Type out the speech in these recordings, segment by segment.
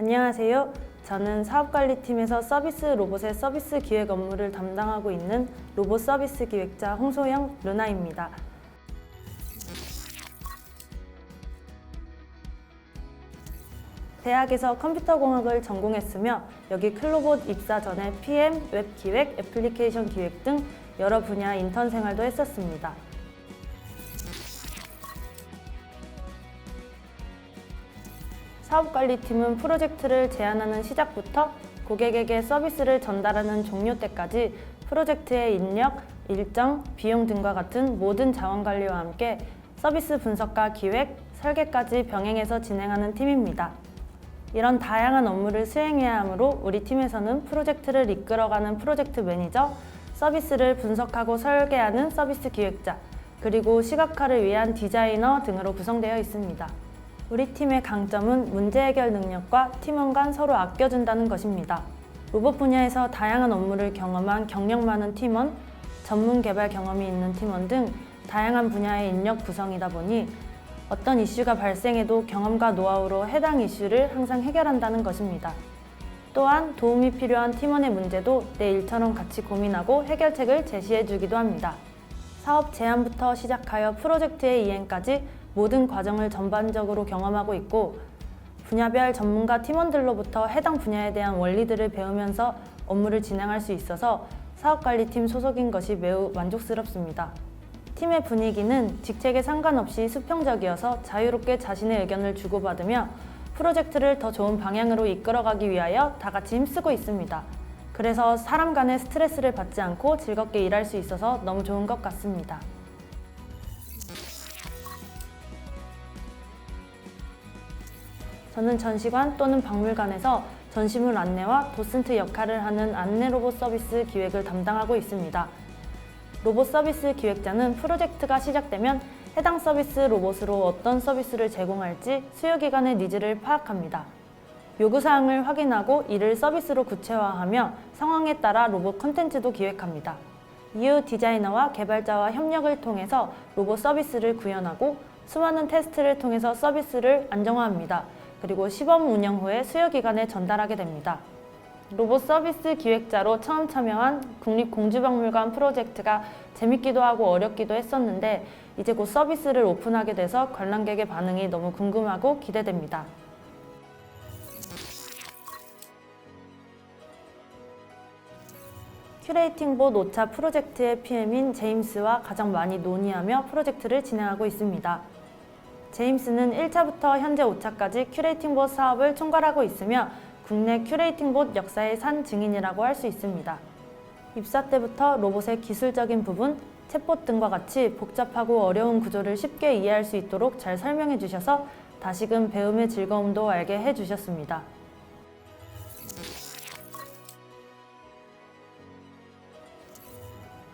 안녕하세요. 저는 사업관리팀에서 서비스 로봇의 서비스 기획 업무를 담당하고 있는 로봇 서비스 기획자 홍소영 루나입니다. 대학에서 컴퓨터공학을 전공했으며 여기 클로봇 입사 전에 PM, 웹 기획, 애플리케이션 기획 등 여러 분야 인턴 생활도 했었습니다. 사업관리팀은 프로젝트를 제안하는 시작부터 고객에게 서비스를 전달하는 종료 때까지 프로젝트의 인력, 일정, 비용 등과 같은 모든 자원 관리와 함께 서비스 분석과 기획, 설계까지 병행해서 진행하는 팀입니다. 이런 다양한 업무를 수행해야 하므로 우리 팀에서는 프로젝트를 이끌어가는 프로젝트 매니저, 서비스를 분석하고 설계하는 서비스 기획자, 그리고 시각화를 위한 디자이너 등으로 구성되어 있습니다. 우리 팀의 강점은 문제 해결 능력과 팀원 간 서로 아껴준다는 것입니다. 로봇 분야에서 다양한 업무를 경험한 경력 많은 팀원, 전문 개발 경험이 있는 팀원 등 다양한 분야의 인력 구성이다 보니 어떤 이슈가 발생해도 경험과 노하우로 해당 이슈를 항상 해결한다는 것입니다. 또한 도움이 필요한 팀원의 문제도 내 일처럼 같이 고민하고 해결책을 제시해 주기도 합니다. 사업 제안부터 시작하여 프로젝트의 이행까지 모든 과정을 전반적으로 경험하고 있고 분야별 전문가 팀원들로부터 해당 분야에 대한 원리들을 배우면서 업무를 진행할 수 있어서 사업관리팀 소속인 것이 매우 만족스럽습니다. 팀의 분위기는 직책에 상관없이 수평적이어서 자유롭게 자신의 의견을 주고받으며 프로젝트를 더 좋은 방향으로 이끌어가기 위하여 다 같이 힘쓰고 있습니다. 그래서 사람 간의 스트레스를 받지 않고 즐겁게 일할 수 있어서 너무 좋은 것 같습니다. 저는 전시관 또는 박물관에서 전시물 안내와 도슨트 역할을 하는 안내 로봇 서비스 기획을 담당하고 있습니다. 로봇 서비스 기획자는 프로젝트가 시작되면 해당 서비스 로봇으로 어떤 서비스를 제공할지 수요 기관의 니즈를 파악합니다. 요구사항을 확인하고 이를 서비스로 구체화하며 상황에 따라 로봇 컨텐츠도 기획합니다. 이후 디자이너와 개발자와 협력을 통해서 로봇 서비스를 구현하고 수많은 테스트를 통해서 서비스를 안정화합니다. 그리고 시범 운영 후에 수요 기관에 전달하게 됩니다. 로봇 서비스 기획자로 처음 참여한 국립공주박물관 프로젝트가 재밌기도 하고 어렵기도 했었는데 이제 곧 서비스를 오픈하게 돼서 관람객의 반응이 너무 궁금하고 기대됩니다. 큐레이팅 봇 5차 프로젝트의 PM인 제임스와 가장 많이 논의하며 프로젝트를 진행하고 있습니다. 제임스는 1차부터 현재 5차까지 큐레이팅 봇 사업을 총괄하고 있으며 국내 큐레이팅 봇 역사의 산 증인이라고 할 수 있습니다. 입사 때부터 로봇의 기술적인 부분, 챗봇 등과 같이 복잡하고 어려운 구조를 쉽게 이해할 수 있도록 잘 설명해 주셔서 다시금 배움의 즐거움도 알게 해 주셨습니다.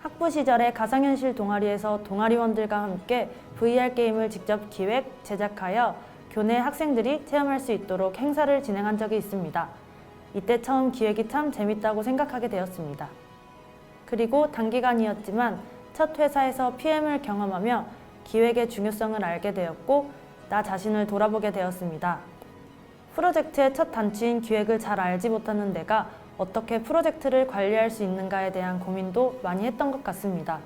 학부 시절에 가상현실 동아리에서 동아리원들과 함께 VR 게임을 직접 기획, 제작하여 교내 학생들이 체험할 수 있도록 행사를 진행한 적이 있습니다. 이때 처음 기획이 참 재밌다고 생각하게 되었습니다. 그리고 단기간이었지만 첫 회사에서 PM을 경험하며 기획의 중요성을 알게 되었고 나 자신을 돌아보게 되었습니다. 프로젝트의 첫 단추인 기획을 잘 알지 못하는 내가 어떻게 프로젝트를 관리할 수 있는가에 대한 고민도 많이 했던 것 같습니다.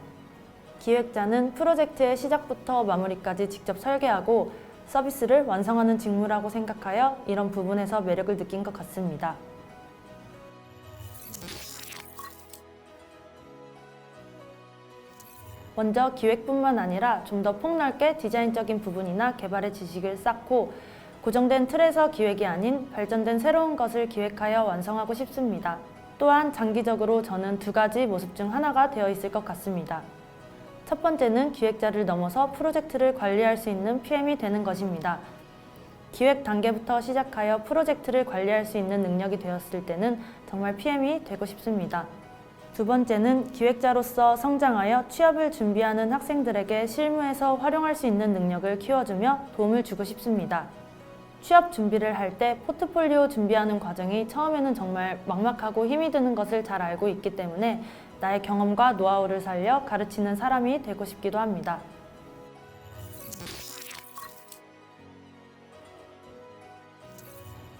기획자는 프로젝트의 시작부터 마무리까지 직접 설계하고 서비스를 완성하는 직무라고 생각하여 이런 부분에서 매력을 느낀 것 같습니다. 먼저 기획뿐만 아니라 좀 더 폭넓게 디자인적인 부분이나 개발의 지식을 쌓고 고정된 틀에서 기획이 아닌 발전된 새로운 것을 기획하여 완성하고 싶습니다. 또한 장기적으로 저는 두 가지 모습 중 하나가 되어 있을 것 같습니다. 첫 번째는 기획자를 넘어서 프로젝트를 관리할 수 있는 PM이 되는 것입니다. 기획 단계부터 시작하여 프로젝트를 관리할 수 있는 능력이 되었을 때는 정말 PM이 되고 싶습니다. 두 번째는 기획자로서 성장하여 취업을 준비하는 학생들에게 실무에서 활용할 수 있는 능력을 키워주며 도움을 주고 싶습니다. 취업 준비를 할 때 포트폴리오 준비하는 과정이 처음에는 정말 막막하고 힘이 드는 것을 잘 알고 있기 때문에 나의 경험과 노하우를 살려 가르치는 사람이 되고 싶기도 합니다.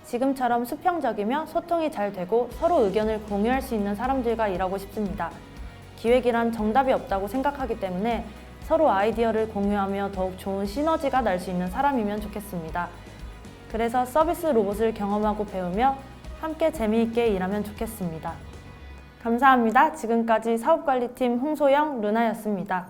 지금처럼 수평적이며 소통이 잘 되고 서로 의견을 공유할 수 있는 사람들과 일하고 싶습니다. 기획이란 정답이 없다고 생각하기 때문에 서로 아이디어를 공유하며 더욱 좋은 시너지가 날 수 있는 사람이면 좋겠습니다. 그래서 서비스 로봇을 경험하고 배우며 함께 재미있게 일하면 좋겠습니다. 감사합니다. 지금까지 사업관리팀 홍소영 루나였습니다.